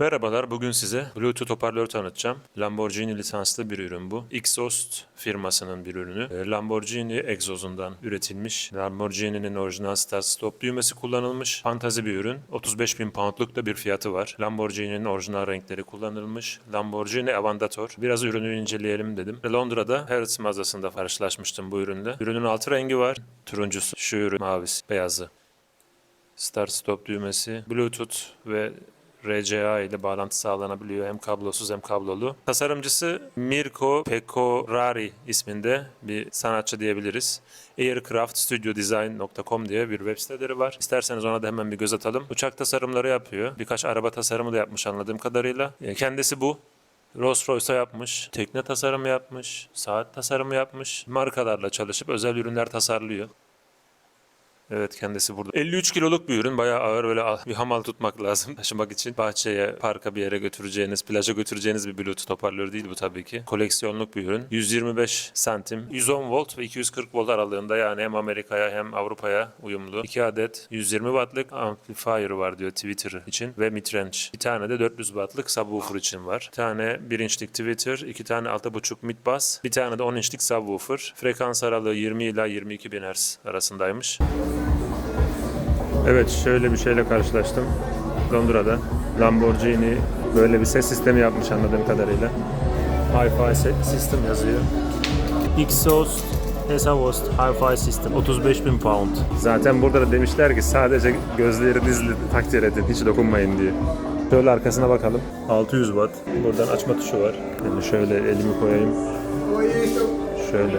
Merhabalar, bugün size Bluetooth hoparlör tanıtacağım. Lamborghini lisanslı bir ürün bu. Exhaust firmasının bir ürünü. E, Lamborghini egzozundan üretilmiş. Lamborghini'nin orijinal start stop düğmesi kullanılmış. Fantazi bir ürün. 35 bin poundluk da bir fiyatı var. Lamborghini'nin orijinal renkleri kullanılmış. Lamborghini Aventador. Biraz ürünü inceleyelim dedim. Londra'da Harrods mağazasında karşılaşmıştım bu ürünle. Ürünün altı rengi var. Turuncusu, şu ürün mavisi, beyazı. Start stop düğmesi, Bluetooth ve RCA ile bağlantı sağlanabiliyor. Hem kablosuz hem kablolu. Tasarımcısı Mirko Pecorari isminde bir sanatçı diyebiliriz. aircraftstudiodesign.com diye bir web siteleri var. İsterseniz ona da hemen bir göz atalım. Uçak tasarımları yapıyor. Birkaç araba tasarımı da yapmış anladığım kadarıyla. E, Kendisi bu. Rolls Royce'a yapmış, tekne tasarımı yapmış, saat tasarımı yapmış, markalarla çalışıp özel ürünler tasarlıyor. Evet kendisi burada. 53 kiloluk bir ürün. Bayağı ağır böyle bir hamal tutmak lazım taşımak için. Bahçeye, parka bir yere götüreceğiniz, plaja götüreceğiniz bir Bluetooth hoparlör değil bu tabii ki. Koleksiyonluk bir ürün. 125 santim, 110 volt ve 240 volt aralığında yani hem Amerika'ya hem Avrupa'ya uyumlu. 2 adet 120 wattlık amplifier var diyor Twitter için ve midrange. Bir tane de 400 wattlık subwoofer için var. Bir tane 1 inçlik Twitter, 2 tane 6.5 mid bass, bir tane de 10 inçlik subwoofer. Frekans aralığı 20 ila 22 bin Hz arasındaymış. Evet şöyle bir şeyle karşılaştım. Londra'da Lamborghini böyle bir ses sistemi yapmış anladığım kadarıyla. Hi-Fi System yazıyor. Exhaust Exhaust Hi-Fi System 35 bin pound. Zaten burada da demişler ki sadece gözleri dizli takdir edin hiç dokunmayın diye. Şöyle arkasına bakalım. 600 watt. Buradan açma tuşu var. Yani şöyle elimi koyayım. Şöyle.